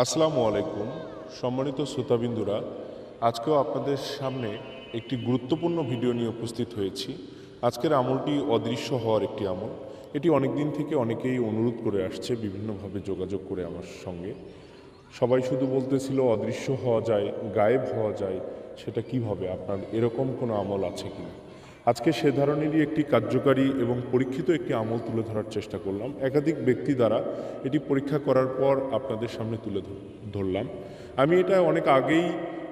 আসসালামু আলাইকুম, সম্মানিত শ্রোতাবিন্দুরা। আজকেও আপনাদের সামনে একটি গুরুত্বপূর্ণ ভিডিও নিয়ে উপস্থিত হয়েছি। আজকের আমলটি অদৃশ্য হওয়ার একটি আমল। এটি অনেক দিন থেকে অনেকেই অনুরোধ করে আসছে বিভিন্নভাবে যোগাযোগ করে আমার সঙ্গে। সবাই শুধু বলতেছিল, অদৃশ্য হওয়া যায়, গায়েব হওয়া যায়, সেটা কীভাবে? আপনার এরকম কোনো আমল আছে কিনা? আজকে সে ধরনেরই একটি কার্যকারী এবং পরীক্ষিত একটি আমল তুলে ধরার চেষ্টা করলাম। একাধিক ব্যক্তি দ্বারা এটি পরীক্ষা করার পর আপনাদের সামনে তুলে ধরলাম। আমি এটা অনেক আগেই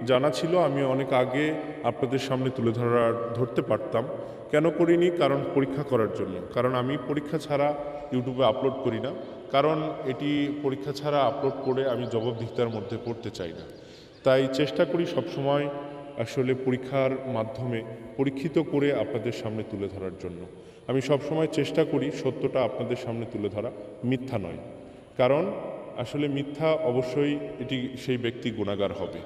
জানা ছিল, আমি অনেক আগে আপনাদের সামনে তুলে ধরার, ধরতে পারতাম। কেন করিনি? কারণ পরীক্ষা করার জন্য। কারণ আমি পরীক্ষা ছাড়া ইউটিউবে আপলোড করি না। কারণ এটি পরীক্ষা ছাড়া আপলোড করে আমি জবাবদিহিতার মধ্যে পড়তে চাই না। তাই চেষ্টা করি সবসময় আসলে পরীক্ষার মাধ্যমে পরীক্ষিত করে আপনাদের সামনে তুলে ধরার জন্য। আমি সবসময় চেষ্টা করি সত্যটা আপনাদের সামনে তুলে ধরা, মিথ্যা নয়। কারণ আসলে মিথ্যা অবশ্যই এটি সেই ব্যক্তি গুণাগার হবে।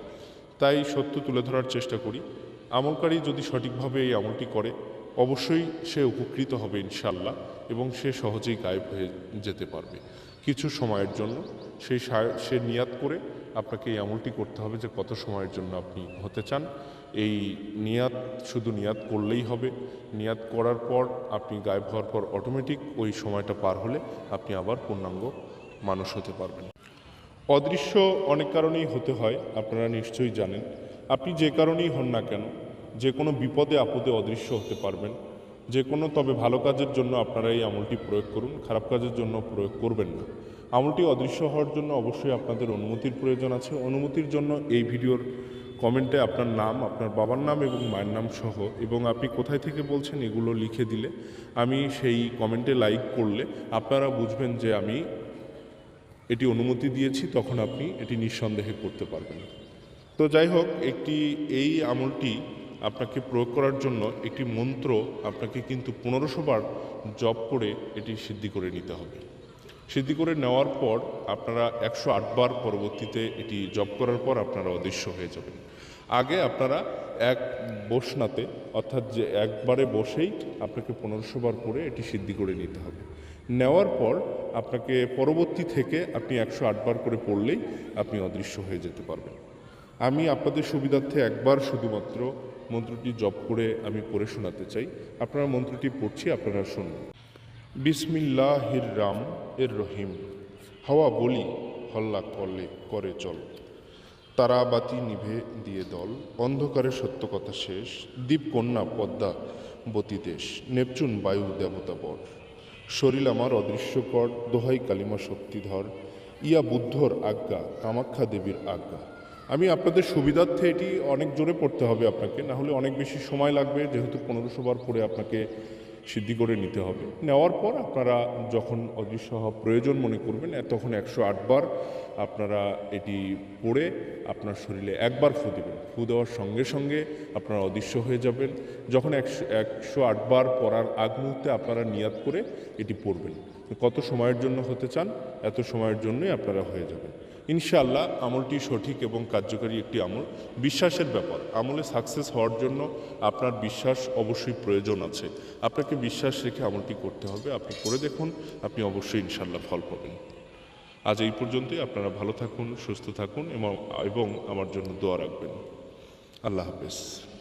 তাই সত্য তুলে ধরার চেষ্টা করি। আমলকারী যদি সঠিকভাবে এই আমলটি করে অবশ্যই সে উপকৃত হবে ইনশাল্লাহ এবং সে সহজেই গায়েব হয়ে যেতে পারবে। কিছু সময়ের জন্য সেই সে নিয়াত করে আপনাকে এই আমলটি করতে হবে যে কত সময়ের জন্য আপনি হতে চান। এই নিয়াত শুধু নিয়াত করলেই হবে। নিয়াত করার পর আপনি গায়েব হওয়ার পর অটোমেটিক ওই সময়টা পার হলে আপনি আবার পূর্ণাঙ্গ মানুষ হতে পারবেন। অদৃশ্য অনেক কারণেই হতে হয়, আপনারা নিশ্চয়ই জানেন। আপনি যে কারণেই হন না কেন যে কোনো বিপদে, আপদে অদৃশ্য হতে পারবেন। যে কোনো, তবে ভালো কাজের জন্য আপনারা এই আমলটি প্রয়োগ করুন। খারাপ কাজের জন্য প্রয়োগ করবেন না। আমলটি অদৃশ্য হওয়ার জন্য অবশ্যই আপনাদের অনুমতির প্রয়োজন আছে। অনুমতির জন্য এই ভিডিওর কমেন্টে আপনার নাম, আপনার বাবার নাম এবং মায়ের নাম সহ এবং আপনি কোথায় থেকে বলছেন এগুলো লিখে দিলে আমি সেই কমেন্টে লাইক করলে আপনারা বুঝবেন যে আমি এটি অনুমতি দিয়েছি, তখন আপনি এটি নিঃসন্দেহে করতে পারবেন। তো যাই হোক, একটি, এই আমলটি আপনাকে প্রয়োগ করার জন্য একটি মন্ত্র আপনাকে কিন্তু পনেরোশো বার জপ করে এটি সিদ্ধি করে নিতে হবে। সিদ্ধি করে নেওয়ার পর আপনারা একশো বার পরবর্তীতে এটি জপ করার পর আপনারা অদৃশ্য হয়ে যাবেন। আগে আপনারা এক বসনাতে, অর্থাৎ যে একবারে বসেই আপনাকে পনেরোশো বার করে এটি সিদ্ধি করে নিতে হবে। নেওয়ার পর আপনাকে পরবর্তী থেকে আপনি একশো বার করে পড়লেই আপনি অদৃশ্য হয়ে যেতে পারবেন। আমি আপনাদের সুবিধার্থে একবার শুধুমাত্র মন্ত্রটি জপ করে আমি পড়ে শোনাতে চাই। আপনারা মন্ত্রটি পড়ছি, আপনারা শুনুন। বিসমিল্লাহির রাম এর রহিম, হাওয়া বলি, হল্লা করলে করে চল। তারাবাতি নিভে দিয়ে দল, অন্ধকারে সত্য কথা শেষ দ্বীপকন্যা পদ্মা বতী দেশ, নেপচুন বায়ু দেবতা বর। শরীর আমার অদৃশ্যকর, দোহাই কালিমা শক্তিধর, ইয়া বুদ্ধর আজ্ঞা, কামাখ্যা দেবীর আজ্ঞা। আমি আপনাদের সুবিধার্থে এটি অনেক জোরে পড়তে হবে আপনাকে না হলে অনেক বেশি সময় লাগবে, যেহেতু পনেরোশো বার পরে আপনাকে সিদ্ধি করে নিতে হবে। নেওয়ার পর আপনারা যখন অদৃশ্য হওয়া প্রয়োজন মনে করবেন তখন একশো বার আপনারা এটি পড়ে আপনার শরীরে একবার ফু দেবেন। ফু দেওয়ার সঙ্গে সঙ্গে আপনারা অদৃশ্য হয়ে যাবেন। যখন একশো একশো বার পড়ার আগ মুহূর্তে আপনারা নিয়াত করে এটি পড়বেন। কত সময়ের জন্য হতে চান, এত সময়ের জন্যই আপনারা হয়ে যাবেন। ইনশাআল্লাহ আমলটি সঠিক এবং কার্যকারী একটি আমল। বিশ্বাসের ব্যাপার, আমলে সাকসেস হওয়ার জন্য আপনার বিশ্বাস অবশ্যই প্রয়োজন আছে। আপনাকে বিশ্বাস রেখে আমলটি করতে হবে, আপনি করে দেখুন, আপনি অবশ্যই ইনশাল্লাহ ফল পাবেন। আজ এই পর্যন্তই, আপনারা ভালো থাকুন, সুস্থ থাকুন এবং এবং আমার জন্য দোয়া রাখবেন। আল্লাহ হাফেজ।